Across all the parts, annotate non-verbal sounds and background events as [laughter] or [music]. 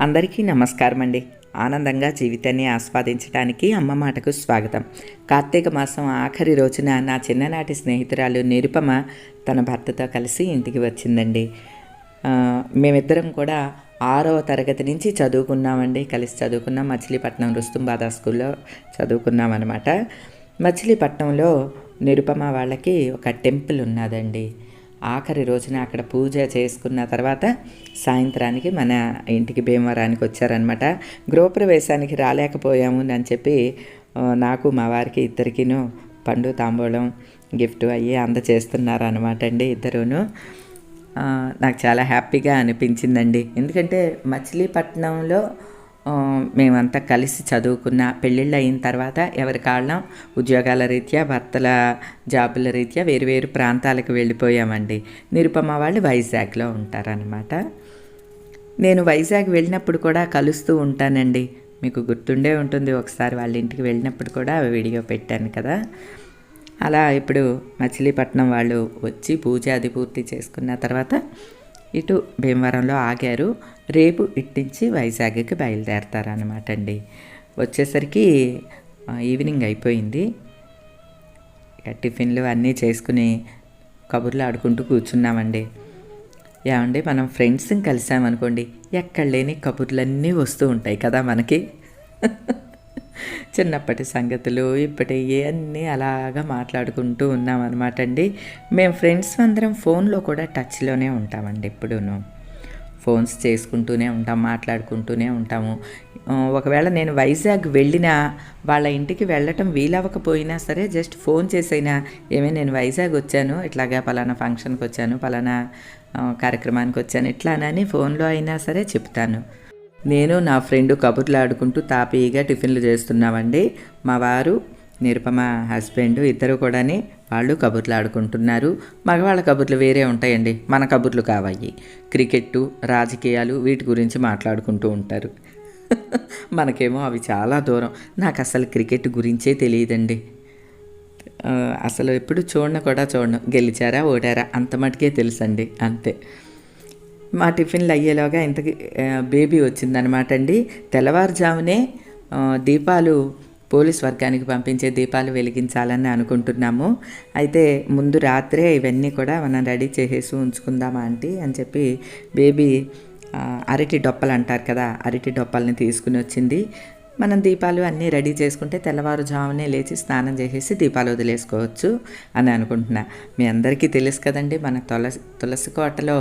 అందరికీ నమస్కారం అండి ఆనందంగా జీవితాన్ని ఆస్వాదించడానికి అమ్మ మాటకు స్వాగతం. కార్తీక మాసం ఆఖరి రోజున నా చిన్ననాటి స్నేహితురాలు నిరుపమ తన భర్తతో కలిసి ఇంటికి వచ్చిందండి. మేమిద్దరం కూడా ఆరవ తరగతి నుంచి చదువుకున్నామండి. కలిసి చదువుకున్నాం. మచిలీపట్నం రుస్తుంబాదా స్కూల్లో చదువుకున్నాం అనమాట మచిలీపట్నంలో నిరుపమ వాళ్ళకి ఒక టెంపుల్ ఉన్నదండి. ఆఖరి రోజున అక్కడ పూజ చేసుకున్న తర్వాత సాయంత్రానికి మన ఇంటికి భీమవరానికి వచ్చారనమాట గృహప్రవేశానికి రాలేకపోయాము అని చెప్పి నాకు మా వారికి ఇద్దరికిను పండు తాంబూలం గిఫ్ట్ అయ్యి అందచేస్తున్నారు అనమాట అండి ఇద్దరును. నాకు చాలా హ్యాపీగా అనిపించిందండి. ఎందుకంటే మచిలీపట్నంలో మేమంతా కలిసి చదువుకున్న పెళ్ళిళ్ళు అయిన తర్వాత ఎవరి కాళ్ళం ఉద్యోగాల రీత్యా భర్తల జాబుల రీత్యా వేరు వేరు ప్రాంతాలకు వెళ్ళిపోయామండి. నిరుపమ వాళ్ళు వైజాగ్లో ఉంటారనమాట నేను వైజాగ్ వెళ్ళినప్పుడు కూడా కలుస్తూ ఉంటానండి. మీకు గుర్తుండే ఉంటుంది ఒకసారి వాళ్ళ ఇంటికి వెళ్ళినప్పుడు కూడా వీడియో పెట్టాను కదా. అలా ఇప్పుడు మచిలీపట్నం వాళ్ళు వచ్చి పూజ అది పూర్తి చేసుకున్న తర్వాత ఇటు భీమవరంలో ఆగారు. రేపు ఇట్టించి వైజాగ్కి బయలుదేరతారనమాట అండి వచ్చేసరికి ఈవినింగ్ అయిపోయింది. టిఫిన్లు అన్నీ చేసుకుని కబుర్లు ఆడుకుంటూ కూర్చున్నామండి. ఏమండి మనం ఫ్రెండ్స్ని కలిసామనుకోండి ఎక్కడ లేని కబుర్లన్నీ వస్తూ ఉంటాయి కదా మనకి. చిన్నప్పటి సంగతులు ఇప్పటి అన్నీ అలాగా మాట్లాడుకుంటూ ఉన్నామన్నమాట అండి మేము ఫ్రెండ్స్ అందరం ఫోన్లో కూడా టచ్లోనే ఉంటామండి ఇప్పుడును. ఫోన్స్ చేసుకుంటూనే ఉంటాం మాట్లాడుకుంటూనే ఉంటాము. ఒకవేళ నేను వైజాగ్ వెళ్ళినా వాళ్ళ ఇంటికి వెళ్ళటం వీలవ్వకపోయినా సరే జస్ట్ ఫోన్ చేసైనా ఏమే నేను వైజాగ్ వచ్చాను ఇట్లాగా పలానా ఫంక్షన్కి వచ్చాను పలానా కార్యక్రమానికి వచ్చాను ఇట్లానని ఫోన్లో అయినా సరే చెప్తాను. నేను నా ఫ్రెండ్ కబుర్లు ఆడుకుంటూ తాపీగా టిఫిన్లు చేస్తున్నామండి. మా వారు నిరుపమ హస్బెండ్ ఇద్దరు కూడాని వాళ్ళు కబుర్లు ఆడుకుంటున్నారు. మగవాళ్ళ కబుర్లు వేరే ఉంటాయండి. మన కబుర్లు కావాయి క్రికెట్టు రాజకీయాలు వీటి గురించి మాట్లాడుకుంటూ ఉంటారు. [laughs] మనకేమో అవి చాలా దూరం. నాకు అసలు క్రికెట్ గురించే తెలియదండి. అసలు ఎప్పుడు చూడను కూడా చూడను. గెలిచారా ఓడారా అంత మటుకే తెలుసండి. అంతే. మా టిఫిన్లు అయ్యేలోగా ఇంతకి బేబీ వచ్చిందనమాట అండి తెల్లవారుజామునే దీపాలు పోలీస్ వర్గానికి పంపించే దీపాలు వెలిగించాలని అనుకుంటున్నాము. అయితే ముందు రాత్రే ఇవన్నీ కూడా మనం రెడీ చేసేసి ఉంచుకుందామా ఆంటీ అని చెప్పి బేబీ అరటి డొప్పలు అంటారు కదా అరటి డొప్పల్ని తీసుకుని వచ్చింది. మనం దీపాలు అన్నీ రెడీ చేసుకుంటే తెల్లవారుజామునే లేచి స్నానం చేసేసి దీపాలు వదిలేసుకోవచ్చు అని అనుకుంటున్నా. మీ అందరికీ తెలుసు కదండి మన తులసి తులసి కోటలో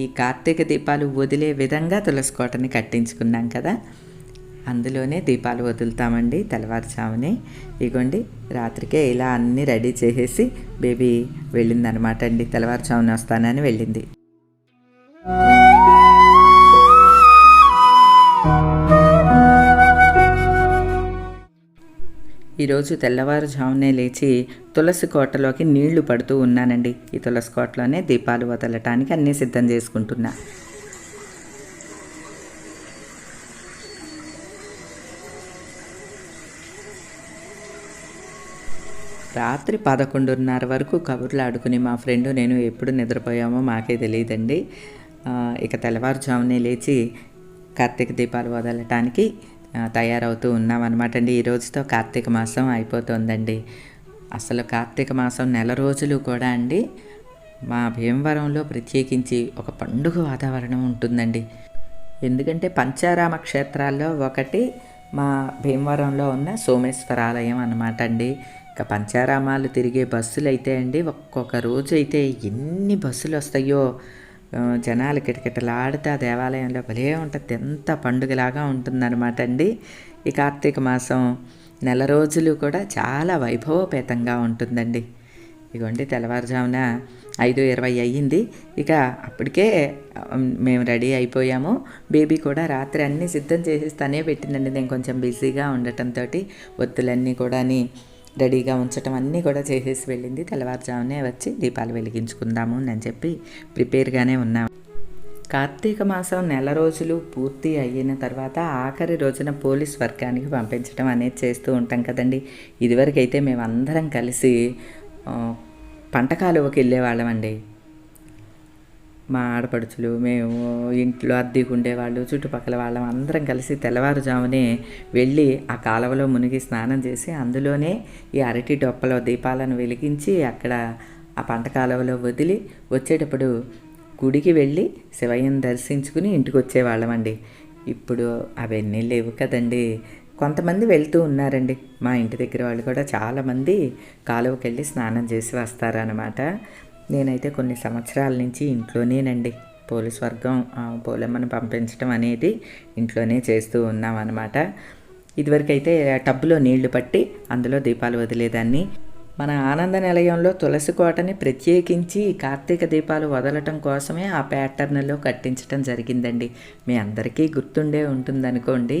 ఈ కార్తీక దీపాలు వదిలే విధంగా తులసి కోటని కట్టించుకున్నాం కదా. అందులోనే దీపాలు వదులుతామండి తెల్లవారుజామునే. ఇగోండి రాత్రికే ఇలా అన్నీ రెడీ చేసేసి బేబీ వెళ్ళిందనమాట అండి. తెల్లవారుజామున వస్తానని వెళ్ళింది. ఈరోజు తెల్లవారుజామునే లేచి తులసి కోటలోకి నీళ్ళు పడుతూ ఉన్నానండి. ఈ తులసి కోటలోనే దీపాలు వదలటానికి అన్నీ సిద్ధం చేసుకుంటున్నా. రాత్రి పదకొండున్నర వరకు కబుర్లు ఆడుకుని మా ఫ్రెండ్ నేను ఎప్పుడు నిద్రపోయామో మాకే తెలియదండి. ఇక తెల్లవారుజామునే లేచి కార్తీక దీపాలు వదలటానికి తయారవుతూ ఉన్నామన్నమాట అండి. ఈ రోజుతో కార్తీక మాసం అయిపోతుందండి. అసలు కార్తీక మాసం నెల రోజులు కూడా అండి మా భీమవరంలో ప్రత్యేకించి ఒక పండుగ వాతావరణం ఉంటుందండి. ఎందుకంటే పంచారామ క్షేత్రాల్లో ఒకటి మా భీమవరంలో ఉన్న సోమేశ్వర ఆలయం అన్నమాట అండి. ఇక పంచారామాలు తిరిగే బస్సులు అయితే అండి ఒక్కొక్క రోజు అయితే ఎన్ని బస్సులు వస్తాయో జనాలు కిటకిటలాడితే ఆ దేవాలయంలో భలే ఉంటుంది ఎంత పండుగలాగా ఉంటుందన్నమాట అండి. ఈ కార్తీక మాసం నెల రోజులు కూడా చాలా వైభవపేతంగా ఉంటుందండి. ఇగోండి తెల్లవారుజామున ఐదు ఇరవై అయ్యింది ఇక అప్పటికే మేము రెడీ అయిపోయాము. బేబీ కూడా రాత్రి అన్నీ సిద్ధం చేసి తనే పెట్టిందండి నేను కొంచెం బిజీగా ఉండటంతో ఒత్తులన్నీ కూడాని. రెడీగా ఉంచటం అన్నీ కూడా చేసేసి వెళ్ళింది. తెల్లవారుజామునే వచ్చి దీపాలు వెలిగించుకుందాము అని చెప్పి ప్రిపేర్గానే ఉన్నాం కార్తీక మాసం నెల రోజులు పూర్తి అయిన తర్వాత ఆఖరి రోజున పోలీస్ వర్గానికి పంపించడం అనేది చేస్తూ ఉంటాం కదండి. ఇదివరకైతే మేము అందరం కలిసి ఆ, పంట కాలువకి వెళ్ళేవాళ్ళమండి. మా ఆడపడుచులు మేము ఇంట్లో అద్దెకు ఉండేవాళ్ళు చుట్టుపక్కల వాళ్ళం అందరం కలిసి తెల్లవారుజామునే వెళ్ళి ఆ కాలువలో మునిగి స్నానం చేసి అందులోనే ఈ అరటి డొప్పలో దీపాలను వెలిగించి అక్కడ ఆ పంట కాలువలో వదిలి వచ్చేటప్పుడు గుడికి వెళ్ళి శివయ్యను దర్శించుకుని ఇంటికి వచ్చేవాళ్ళమండి. ఇప్పుడు అవన్నీ లేవు కదండి. కొంతమంది వెళ్తూ ఉన్నారండి. మా ఇంటి దగ్గర వాళ్ళు కూడా చాలామంది కాలువకి వెళ్ళి స్నానం చేసి వస్తారనమాట నేనైతే కొన్ని సంవత్సరాల నుంచి ఇంట్లోనేనండి. పోలీస్ వర్గం పోలమ్మను పంపించడం అనేది ఇంట్లోనే చేస్తూ ఉన్నాం అనమాట ఇదివరకైతే టబ్బులో నీళ్ళు పట్టి అందులో దీపాలు వదిలేదాన్ని. మన ఆనంద నిలయంలో తులసి కోటని ప్రత్యేకించి కార్తీక దీపాలు వదలటం కోసమే ఆ ప్యాటర్న్లో కట్టించడం జరిగిందండి. మీ అందరికీ గుర్తుండే ఉంటుందనుకోండి.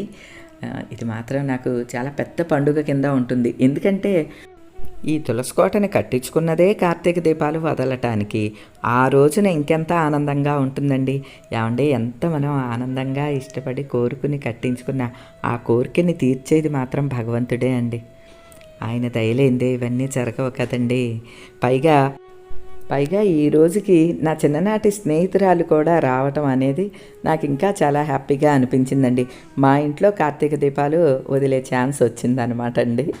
ఇది మాత్రం నాకు చాలా పెద్ద పండుగ కింద ఉంటుంది. ఎందుకంటే ఈ తులసి కోటని కట్టించుకున్నదే కార్తీక దీపాలు వదలటానికి. ఆ రోజున ఇంకెంత ఆనందంగా ఉంటుందండి. ఏమండి ఎంత మనం ఆనందంగా ఇష్టపడి కోరుకుని కట్టించుకున్న ఆ కోరికని తీర్చేది మాత్రం భగవంతుడే అండి. ఆయన దయలేందే ఇవన్నీ జరగవు కదండి. పైగా పైగా ఈ రోజుకి నా చిన్ననాటి స్నేహితురాలు కూడా రావటం అనేది నాకు ఇంకా చాలా హ్యాపీగా అనిపించిందండి. మా ఇంట్లో కార్తీక దీపాలు వదిలే ఛాన్స్ వచ్చిందనమాట అండి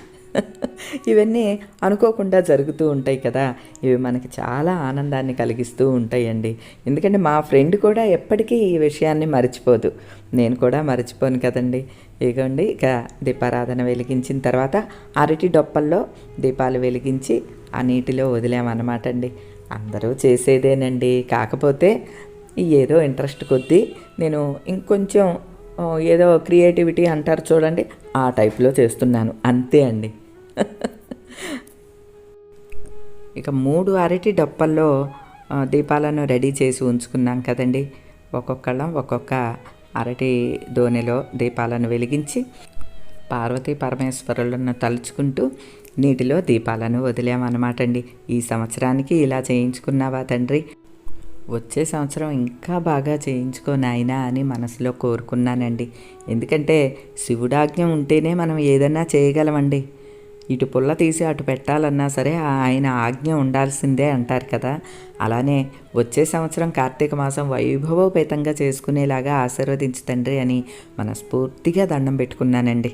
ఇవన్నీ అనుకోకుండా జరుగుతూ ఉంటాయి కదా. ఇవి మనకి చాలా ఆనందాన్ని కలిగిస్తూ ఉంటాయండి. ఎందుకంటే మా ఫ్రెండ్ కూడా ఎప్పటికీ ఈ విషయాన్ని మర్చిపోదు. నేను కూడా మర్చిపోను కదండి. ఇగోండి ఇక దీపారాధన వెలిగించిన తర్వాత అరటి డొప్పల్లో దీపాలు వెలిగించి ఆ నీటిలో వదిలామన్నమాట అండి అందరూ చేసేదేనండి. కాకపోతే ఏదో ఇంట్రెస్ట్ కొద్దీ నేను ఇంకొంచెం ఏదో క్రియేటివిటీ అంటారు చూడండి ఆ టైప్లో చేస్తున్నాను. అంతే అండి. [laughs] ఇక మూడు అరటి డప్పల్లో దీపాలను రెడీ చేసి ఉంచుకున్నాం కదండి. ఒక్కొక్కళ్ళం ఒక్కొక్క అరటి దోణిలో దీపాలను వెలిగించి పార్వతీ పరమేశ్వరులను తలుచుకుంటూ నీటిలో దీపాలను వదిలామన్నమాట అండి ఈ సంవత్సరానికి ఇలా చేయించుకున్నావా తండ్రి? వచ్చే సంవత్సరం ఇంకా బాగా చేయించుకో నాయనా అని మనసులో కోరుకున్నానండి. ఎందుకంటే శివుడాజ్ఞ ఉంటేనే మనం ఏదైనా చేయగలమండి. ఇటు పుల్ల తీసి అటు పెట్టాలన్నా సరే ఆయన ఆజ్ఞ ఉండాల్సిందే అంటారు కదా. అలానే వచ్చే సంవత్సరం కార్తీక మాసం వైభవోపేతంగా చేసుకునేలాగా ఆశీర్వదించు తండ్రి అని మనస్ఫూర్తిగా దండం పెట్టుకున్నానండి.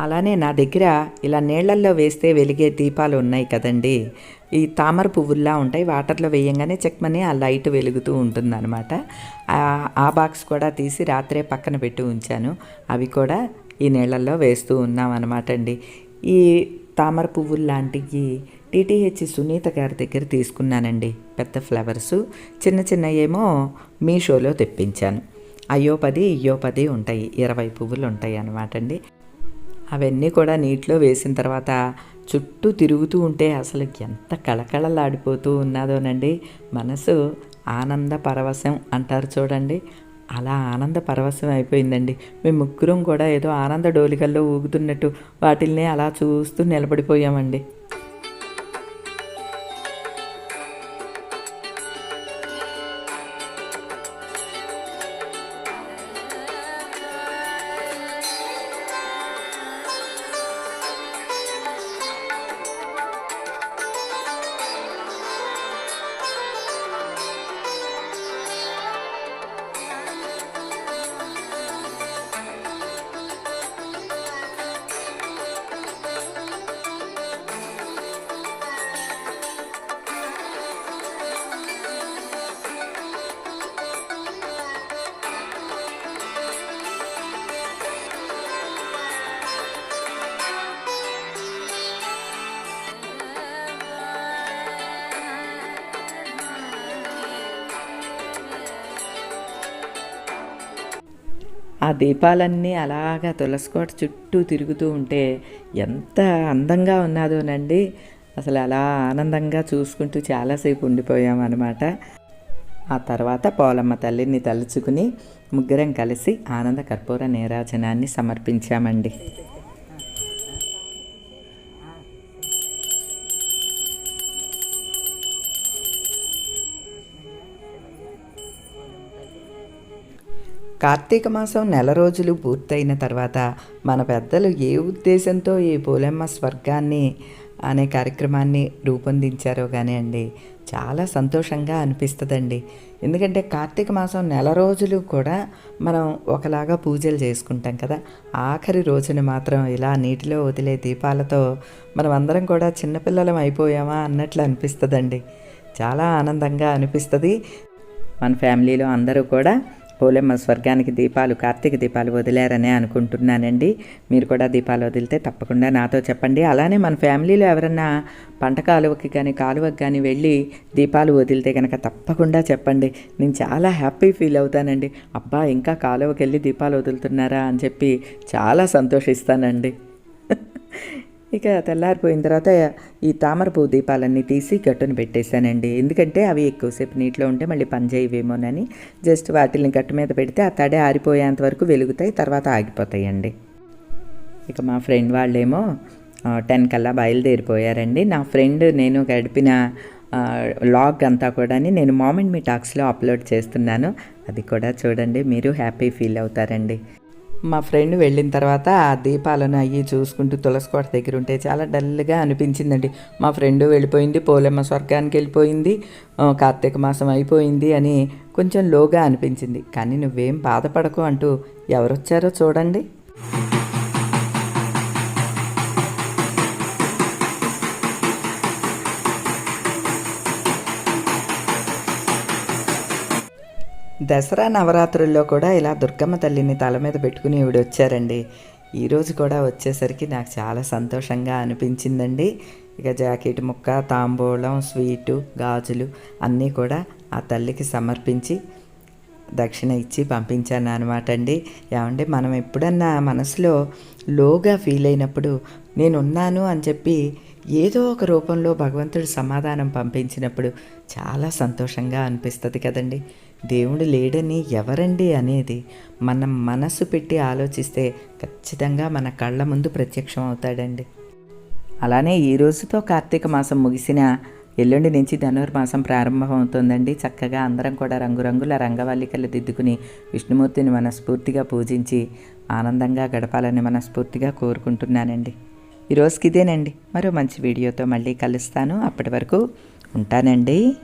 అలానే నా దగ్గర ఇలా నీళ్ళల్లో వేస్తే వెలిగే దీపాలు ఉన్నాయి కదండి. ఈ తామర పువ్వుల్లా ఉంటాయి. వాటర్లో వేయంగానే చెక్మని ఆ లైట్ వెలుగుతూ ఉంటుందన్నమాట. ఆ బాక్స్ కూడా తీసి రాత్రే పక్కన పెట్టి ఉంచాను. అవి కూడా ఈ నీళ్ళల్లో వేస్తూ ఉన్నాం అనమాట అండి. ఈ తామర పువ్వులు లాంటివి టీటీహెచ్ సునీత గారి దగ్గర తీసుకున్నానండి. పెద్ద ఫ్లవర్స్. చిన్న చిన్న ఏమో మీషోలో తెప్పించాను. అయ్యో పది ఇయ్యో పది ఉంటాయి. ఇరవై పువ్వులు ఉంటాయి అన్నమాట అండి. అవన్నీ కూడా నీటిలో వేసిన తర్వాత చుట్టూ తిరుగుతూ ఉంటే అసలు ఎంత కళకళలాడిపోతూ ఉన్నదోనండి. మనసు ఆనంద పరవశం అంటారు చూడండి. అలా ఆనంద పరవశం అయిపోయిందండి. మేము ముగ్గురం కూడా ఏదో ఆనంద డోలికల్లో ఊగుతున్నట్టు వాటిల్ని అలా చూస్తూ నిలబడిపోయామండి. ఆ దీపాలన్నీ అలాగా తులసికోట చుట్టూ తిరుగుతూ ఉంటే ఎంత అందంగా ఉన్నాదోనండి. అసలు అలా ఆనందంగా చూసుకుంటూ చాలాసేపు ఉండిపోయామన్నమాట. ఆ తర్వాత పోలమ్మ తల్లిని తలుచుకుని ముగ్గురం కలిసి ఆనంద కర్పూర నేరాజనాన్ని సమర్పించామండి. కార్తీక మాసం నెల రోజులు పూర్తయిన తర్వాత మన పెద్దలు ఏ ఉద్దేశంతో ఈ పోలెమ్మ స్వర్గాన్ని అనే కార్యక్రమాన్ని రూపొందించారో కానీ అండి చాలా సంతోషంగా అనిపిస్తుందండి. ఎందుకంటే కార్తీక మాసం నెల రోజులు కూడా మనం ఒకలాగా పూజలు చేసుకుంటాం కదా. ఆఖరి రోజున మాత్రం ఇలా నీటిలో వదిలే దీపాలతో మనం అందరం కూడా చిన్నపిల్లలం అయిపోయామా అన్నట్లు అనిపిస్తుందండి. చాలా ఆనందంగా అనిపిస్తుంది. మన ఫ్యామిలీలో అందరూ కూడా పోలేమ్మ స్వర్గానికి దీపాలు కార్తీక దీపాలు వదిలారనే అనుకుంటున్నానండి. మీరు కూడా దీపాలు వదిలితే తప్పకుండా నాతో చెప్పండి. అలానే మన ఫ్యామిలీలో ఎవరన్నా పంట కాలువకి కానీ కాలువకి కానీ వెళ్ళి దీపాలు వదిలితే కనుక తప్పకుండా చెప్పండి. నేను చాలా హ్యాపీ ఫీల్ అవుతానండి. అబ్బా ఇంకా కాలువకి వెళ్ళి దీపాలు వదులుతున్నారా అని చెప్పి చాలా సంతోషిస్తానండి. ఇక తెల్లారిపోయిన తర్వాత ఈ తామరపువ్వు దీపాలన్నీ తీసి గట్టును పెట్టేశానండి. ఎందుకంటే అవి ఎక్కువసేపు నీటిలో ఉంటే మళ్ళీ పని చేయవేమోనని జస్ట్ వాటిని గట్టు మీద పెడితే ఆ తడి ఆరిపోయేంత వరకు వెలుగుతాయి తర్వాత ఆగిపోతాయండి. ఇక మా ఫ్రెండ్ వాళ్ళేమో టెన్ కల్లా బయలుదేరిపోయారండి. నా ఫ్రెండ్ నేను గడిపిన లాగ్ అంతా కూడా నేను మామెంట్ మీ టాక్స్లో అప్లోడ్ చేస్తున్నాను. అది కూడా చూడండి మీరు హ్యాపీ ఫీల్ అవుతారండి. మా ఫ్రెండ్ వెళ్ళిన తర్వాత ఆ దీపాలను అయ్యి చూసుకుంటూ తులసికోట దగ్గర ఉంటే చాలా డల్గా అనిపించిందండి. మా ఫ్రెండ్ వెళ్ళిపోయింది పోలేమ్మ స్వర్గానికి వెళ్ళిపోయింది కార్తీక మాసం అయిపోయింది అని కొంచెం లోగా అనిపించింది. కానీ నువ్వేం బాధపడకు అంటూ ఎవరొచ్చారో చూడండి. దసరా నవరాత్రుల్లో కూడా ఇలా దుర్గమ్మ తల్లిని తల మీద పెట్టుకుని ఈవిడ వచ్చారండి. ఈరోజు కూడా వచ్చేసరికి నాకు చాలా సంతోషంగా అనిపించిందండి. ఇక జాకెట్ ముక్క తాంబూలం స్వీటు గాజులు అన్నీ కూడా ఆ తల్లికి సమర్పించి దక్షిణ ఇచ్చి పంపించాను అనమాట అండి. ఏమంటే మనం ఎప్పుడన్నా మనసులో లోగా ఫీల్ అయినప్పుడు నేనున్నాను అని చెప్పి ఏదో ఒక రూపంలో భగవంతుడు సమాధానం పంపించినప్పుడు చాలా సంతోషంగా అనిపిస్తుంది కదండి. దేవుడు లేడని ఎవరండి అనేది మనం మనసు పెట్టి ఆలోచిస్తే ఖచ్చితంగా మన కళ్ళ ముందు ప్రత్యక్షం అవుతాడండి. అలానే ఈ రోజుతో కార్తీక మాసం ముగిసిన ఎల్లుండి నుంచి ధనుర్మాసం ప్రారంభమవుతుందండి. చక్కగా అందరం కూడా రంగురంగుల రంగవల్లికలు దిద్దుకుని విష్ణుమూర్తిని మనస్ఫూర్తిగా పూజించి ఆనందంగా గడపాలని మనస్ఫూర్తిగా కోరుకుంటున్నానండి. ఈరోజుకి ఇదేనండి మరో మంచి వీడియోతో మళ్ళీ కలుస్తాను. అప్పటి వరకు ఉంటానండి.